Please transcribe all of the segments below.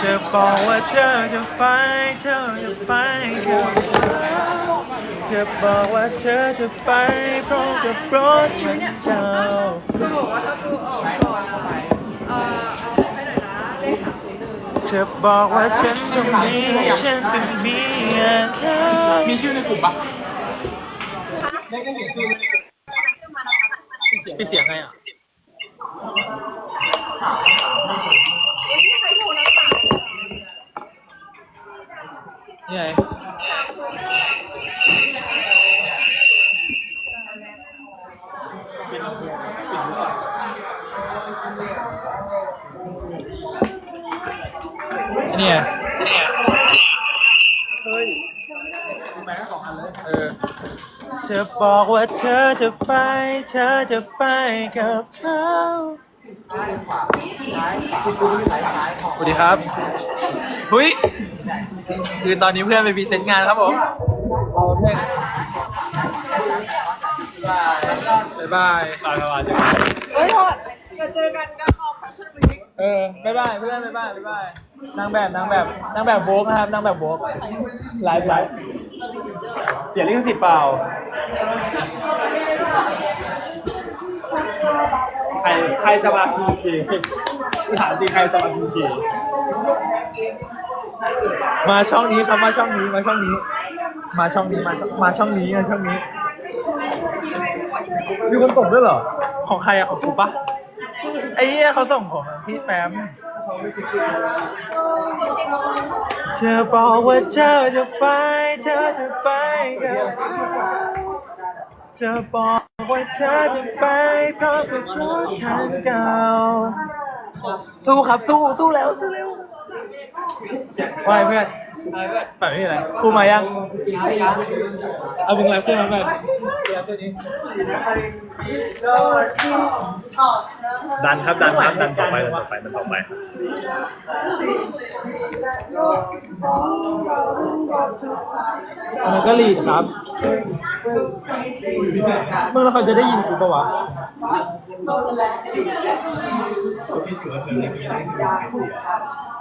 เธอบอกว่าเธอจะไป เธอจะไปกับเธอบอกว่าเธอจะไปพร้อมกับรถคันเก่าคือบอกว่าถ้าตู้ออกก่อนเออเอาให้หน่อยนะเลขสามศูนย์หนึ่งเธอบอกว่าฉันต้องมีฉันต้องมีเขามีชื่อในกลุ่มปะพี่เสียงไงอะ นี่ไงนี่ไงเฮ้ยแม่สองอันเลย เออ เธอบอกว่าเธอจะไป เธอจะไปกับเขาซ้ายขวาซ้ายขวาซ้ายซ้ายของสวัสดีครับหุย คือตอนนี้เพื่อนไปพรีเซนต์งานครับผมเราเพ่งบ๊ายบายตายแล้วอะเฮ้ยโทษมาเจอกันก็ออกแฟชั่นวีคเออบ๊ายบายเพื่อนบ๊ายบายบ๊ายบายนางแบบนางแบบนางแบบโบกนะครับนางแบบโบกไลฟ์ไลฟ์เสียลิขสิทธิ์เปล่าใครใครจะมาพีเคถามจริงใครจะมาพีเค มาช่องนี้ครับมาช่องนี้มาช่องนี้ มาช่องนี้มาช่องมาช่องนี้มาช่องนี้มีคนส่งด้วยเหรอ ของใครอะของกูปะไอ้เหี้ยเขาส่งของพี่แฟมเธอบอกว่าเธอจะไปเธอจะไปกับเธอบอกว่าเธอจะไปเพราะจะรถคันเก่าสู้ครับสู้สู้แล้วสู้เร็ว ว่าไงเพื่อนแบบนี้อะไรครูมายังเอามึงไลฟ์เพื่อนมาแบบดันครับดันครับดันต่อไปดันต่อไปดันต่อไปมันก็ลีดครับมึงแล้วเขาจะได้ยินกูปะวะ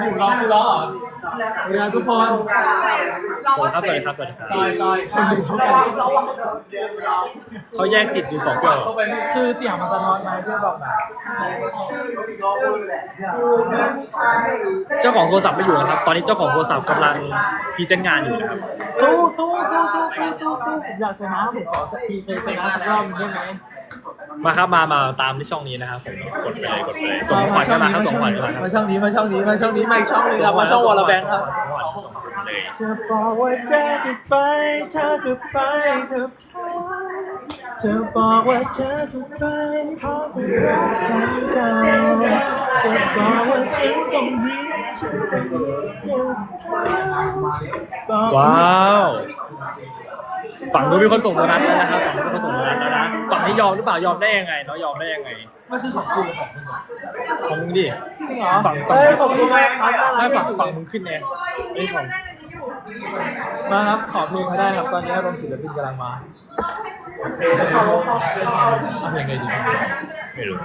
อยู่ร้องคือร้องเหรอเวลาทุกคนเราว่าครับสเสวัสร็ดีจครับสวัสดีครับซอยซอยคนดูเขาไปเขาแยกจิตอยู่สองเกลียวเขาไปนี่คือเสียงมันสะท้อนมาเพื่อบอกนะเจ้าของโทรศัพท์ไม่อยู่นะครับ ตอนนี้เจ้าของโทรศัพท์กำลังพรีเซนต์งานอยู่นะครับสู้สู้สู้สู้สู้สู้สู้ผมอยากชนะผมขอสักทีเคยชนะสักรอบหนึงได้ไหม มาครับมามาตามที่ช่องนี้นะครับผมกดไปเลยกดไปเลยส่งขวัญเข้ามาครับส่งขวัญเข้ามาครับมาช่องนี้มาช่องนี้มาช่องนี้มาอีกช่องนึงครับมาช่องวอลแบงค์ครับ ส่งขวัญส่งขวัญเลยจะบอกว่าเธอจะไปเธอจะไปกับเขาเธอบอกว่าเธอจะไปเพราะเป็นรักกันเก่าเธอบอกว่าฉันต้องมีฉันต้องมี ว้าว ฝั่งนู้นมีคนส่งโบนัสแล้วนะครับฝั่งนู้นมีคนส่งโบนัสแล้วนะฝั่งนี้ยอมหรือเปล่ายอมได้ยังไงเนาะยอมได้ยังไงไม่ใช่ของคุณของของมึงดิจริงเหรอฝั่งฝั่งเฮ้ยขอบคุณมากครับน่ารัไม่กฝั่งฝั่งมึงขึ้นไงไอ้ของมาครับขอเพลงมาได้ครับ ตอนนี้อารมณ์ศิลปินกำลังมาทำยังไงดีไม่รู้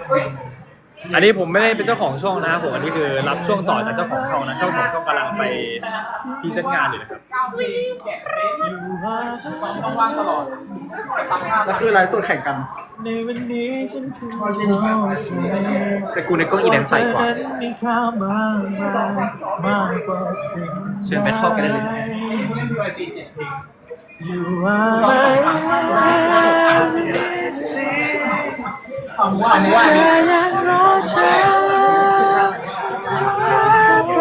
อันนี้ผมไม่ได้เป็นเจ้าของช่องนะครับผมอันนี้คือรับช่วงต่อจากเจ้าของช่องนะเจ้าของช่องกำลังไปพรีเซนต์งานอยู่นะครับต้องต้องว่างตลอดตั้งหน้าแล้วคือไลฟ์สดแข่งกัน ในวันนี้ฉันเพิ่งเข้าใจแต่กูในกล้องอีแดนใสกว่าเธอนั้นมีค่ามากมายมากกว่าสิ่งเชิญไปทอดกันได้เลย You are my everything เอาหมูอะหมูเธอะอยังรอเธอเสมอไป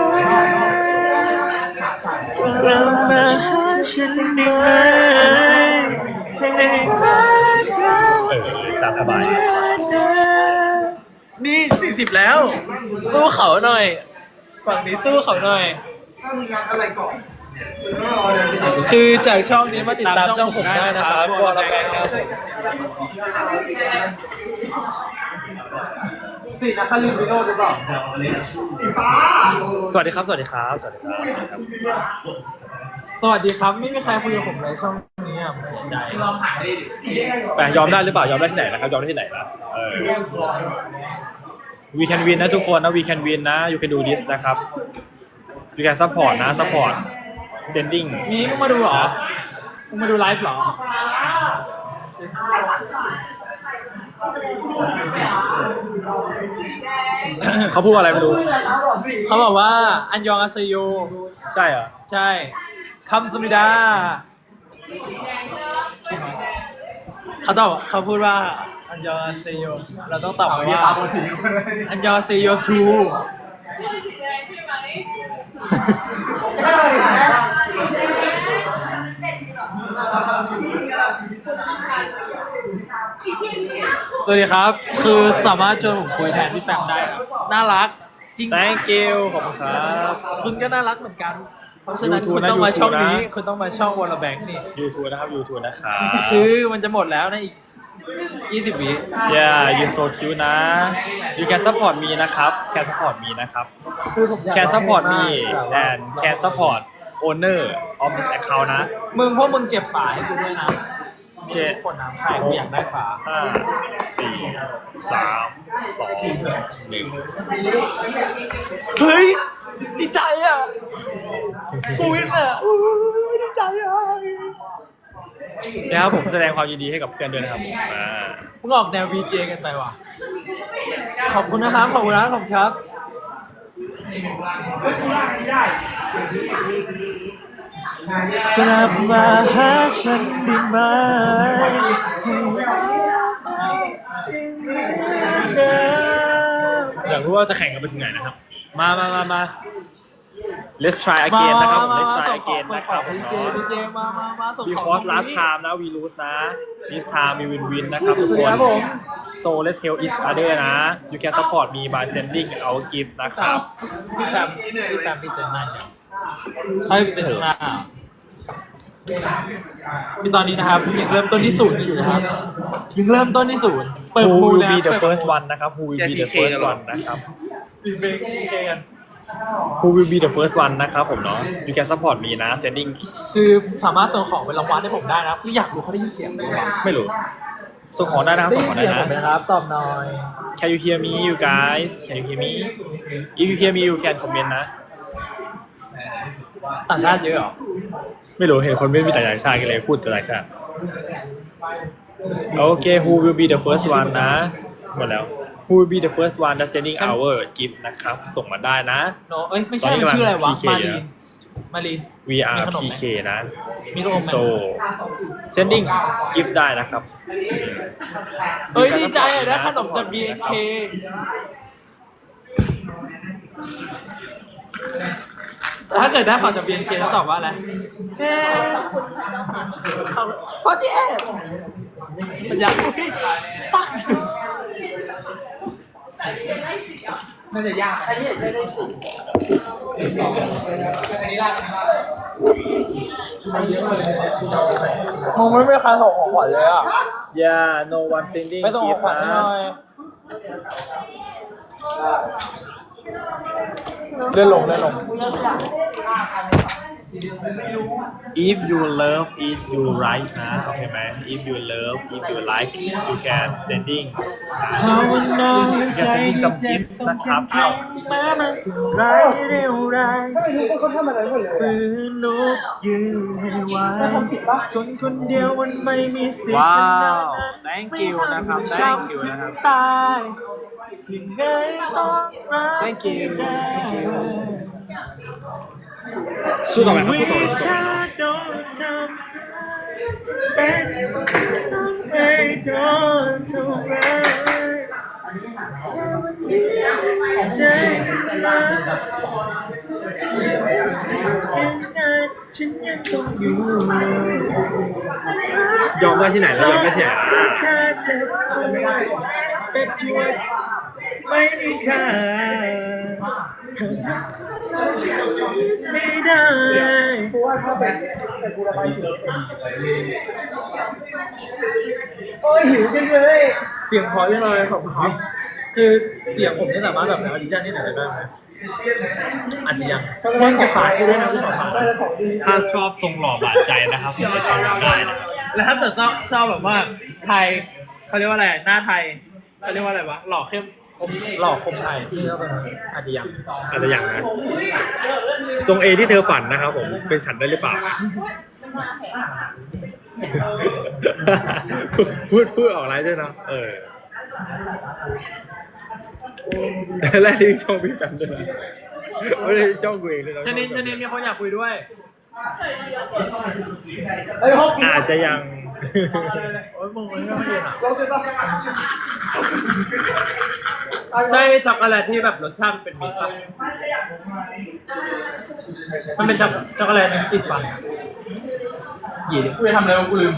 กลับมาหาฉันได้ไหมให้รักเราเออตามสบาย นี่สี่สิบแล้ว สู้เขาหน่อย ฝั่งนี้สู้เขาหน่อย ถ้ามีงานอะไรก่อน คือจากช่องนี้มาติดตามช่องผมได้นะครับวอลแบงค์ครับสี่นักคารินวิโรจน์หรือเปล่าสวัสดีครับ สวัสดีครับ สวัสดีครับ สวัสดีครับสวัสดีครับไม่มีใครคุยกับผมในช่องนี้อะผมเสียใจแต่ยอมได้หรือเปล่ายอมได้ที่ไหนนะครับ ยอมได้ที่ไหนนะเออ we can win นะทุกคนนะ we can win นะ you can do this นะครับ you can support นะ support sending มีมึงมาดูเหรอมึงมาดูไลฟ์เหรอ เขาพูดว่าอะไรไม่รู้ เขาบอกว่า อันยองอาเซโย ใช่เหรอ ใช่คำสมิดา เขาตอบเขาพูดว่า อันยองอาเซโย เราต้องตอบไปว่าอันยองอาเซโยทู สวัสดีครับ คือสามารถชวนผมคุยแทนพี่แฟมได้ครับ น่ารัก จริง thank you ขอบคุณครับคุณก็น่ารักเหมือนกัน เพราะฉะนั้น YouTube คุณนะต้องมา YouTube ช่องนี้ นะ คุณต้องมาช่องวอลแบงค์นี่ YouTube นะครับ YouTube นะครับ คือมันจะหมดแล้วในอีก 20 วิ yeah you so cute นะ you can support me นะครับ can support me นะครับ คือผมอยาก can support me แต่ว่า and can support owner of this account นะ มึงพวกมึงเก็บฝาให้กูด้วยนะเจ็ด คนน้ำไข่กูอยากได้ฝาห้าสี่สามสองหนึ่งเฮ้ยดีใจอะกูวินอะอู้ดีใจอะนะครับผมแสดงความยินดีให้กับเพื่อนด้วยนะครับผมอ่า มึงออกแนว VJ กันไปว่ะขอบคุณนะครับขอบคุณนะครับขอบคุณครับ กลับมาหาฉันได้ไหมอยากรู้ว่าจะแข่งกันไปถึงไหนนะครับ มามามามา let's try again นะครับผม let's try again นะครับผมเจดีเจมา มา มาส่งของ because last time นะ we lose นะ this time we win win นะครับทุกคนครับผม so let's help each other นะ you can support me by sending our gift นะครับพี่แฟมพี่แฟมพี่เต็นหน้าเนี่ยให้พี่เต็นหน้าพี่ตอนนี้นะครับยังเริ่มต้นที่ศูนย์อยู่นะครับยังเริ่มต้นที่ศูนย์เปิด who ปู will นะ be the เปิด first one นะครับ who will be the first one นะครับมีเฟกเคกัน who will be the first one นะครับผมเนาะ you can support me นะ sending คือสามารถส่งของเป็นรางวัลให้ผมได้นะคืออยากรู้เขาได้ยินเสียงไหมวะไม่รู้ ส่งของได้นะครับ ได้ส่งยิขนองได้เสียงนะผมไหมครับ ตอบหน่อย Can you hear me you guys Can you hear me If you hear me you can comment นะ ต่างชาติเยอะเหรอไม่รู้เห็นคนไม่มีแต่ต่างชาติกันเลยพูดแต่ต่างชาติโอเค who will be the first one นะหมดแล้ว who will be the first one that's sending our gift นะครับ ส่งมาได้นะ โนเอ้ยไม่ใช่ตอนนี้มันชื่ออะไรวะกำลัง PK มารีนมารีน we are มีขนมไหม PK นะ มีลูกอมไหม so sending gift ได้นะครับ เฮ้ยดีใจอะได้ขนมจาก BNK แต่ถ้าเกิดได้ของจาก BNK จะตอบว่าอะไรเฮ้พอดีเอ๊มันยังอุ้ยตั้งอยู่ น่าจะยากอันนี้ไม่ได้ได้สิมึงไม่มีใครส่งของขวัญเลยอะ yeah no one sending ไปส่งของขวัญหนะน่อยเลื่อนลงเลื่อนลง if you love if you like นะ โอเคไหม if you love if you like you can sending ภาวนาใจอย่าสนิทกับกิฟต์นะครับอ้าวแม้มันถึงไรเร็วแรงฝืนลุกยืนให้ไหวคนคนเดียวมันไม่มีสิทธิ์ว้าวขนาดนั้น thank you นะครับ thank you นะครับ ตายยังไงต้องรัก Thank you ให้ได้ Thank you สู้ต่อไปครับสู้ต่อไปสู้ต่อไปเนาะโดนทำเป็นต้องไดนทำร้ายใจรักฉันยังต้องอยู่ยอมได้ที่ไหน แล้วยอมได้ที่ะค่เจ็บปวดเป็นช่วยไม่มีค่าไม่ได้โอ้ยหิวจังเลยเสียงพอจังเลยขอบคุณครับคือเสียงผมจะสามารถแบบออดิชั่นที่ไหนได้บ้างไหมอาจจะยังมึงจะขายกูด้วยนะกูขอถ้าชอบทรงหล่อบาดใจนะครับผมจะชอบได้นะแล้วถ้าเกิดชอบชอบแบบว่าไทยเขาเรียกว่าอะไรหน้าไทยเขาเรียกว่าอะไรวะหล่อเข้ม หล่อคมไทยที่เขาเป็นอาจจะยังอาจจะอย่างนะทรงเอที่เธอฝันนะครับผมเป็นฉันได้หรือเปล่าพูดพูดออกไลน์ด้วยนะเออแรกที่ช่องพี่แฟนด้วยนะไม่ได้ช่องกูเองด้วยนะชนินชนินมีคนอยากคุยด้วยอาจจะยัง โอ้ยมึงมันก็ไม่เย็นอะใช่ช็อกโกแลตที่แบบรสชาติเป็นมิตรป่ะมันเป็นช็อกช็อกโกแลตติดฟันอะหยีกูไปทำอะไรวะกูลืม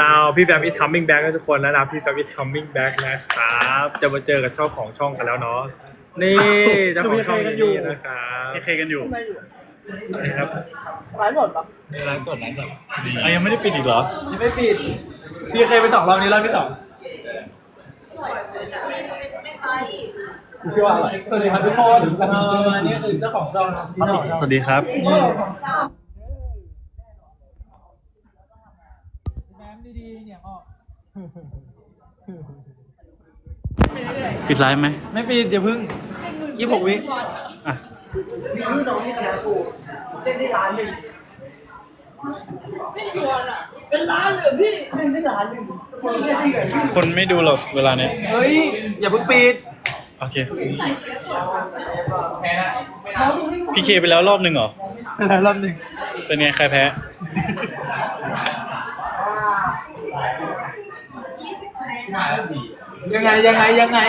now พี่แฟม is coming back นะทุกคนแล้วนะพี่แฟม is coming back นะครับจะมาเจอกับเจ้าของช่องกันแล้วเนาะนี่เจ้าของช่องนี่นะครับ เคกันอยู่ ทำไมอยู่ นะครับไลฟ์หมดปะไลฟ์กดไลฟ์กดอะยังไม่ได้ปิดอีกเหรอ ยังไม่ปิด พี่เคยไปสองรอบนี้รอบที่สองชื่อว่าอะไรสวัสดีครับทุกคนเอ่อนี่คือเจ้าของช่องนะพี่เจ้าของช่องสวัสดีครับ นี่แบมดีๆเนี่ยพ่อปิดไลฟ์ไหม ไม่ปิดอย่าพึ่งยี่หกวิอะค นไม่ดูหรอกเวลาเนี้ยเฮ้ย อย่าเพิ่งปิด โอเค พี่เคไปแล้วรอบหนึ่งเหรออะไรรอบหนึ่งเป็นไงใครแพ้ ยังไงยังไงยังไง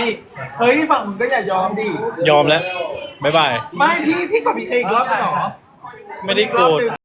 เฮ้ยฝั่งมึงก็อย่ายอมดิ ยอมแล้ว บ๊ายบาย ไม่พี่พี่กับพี่เคอีกรอบหนึ่งเหรอ ไม่ได้โกรธ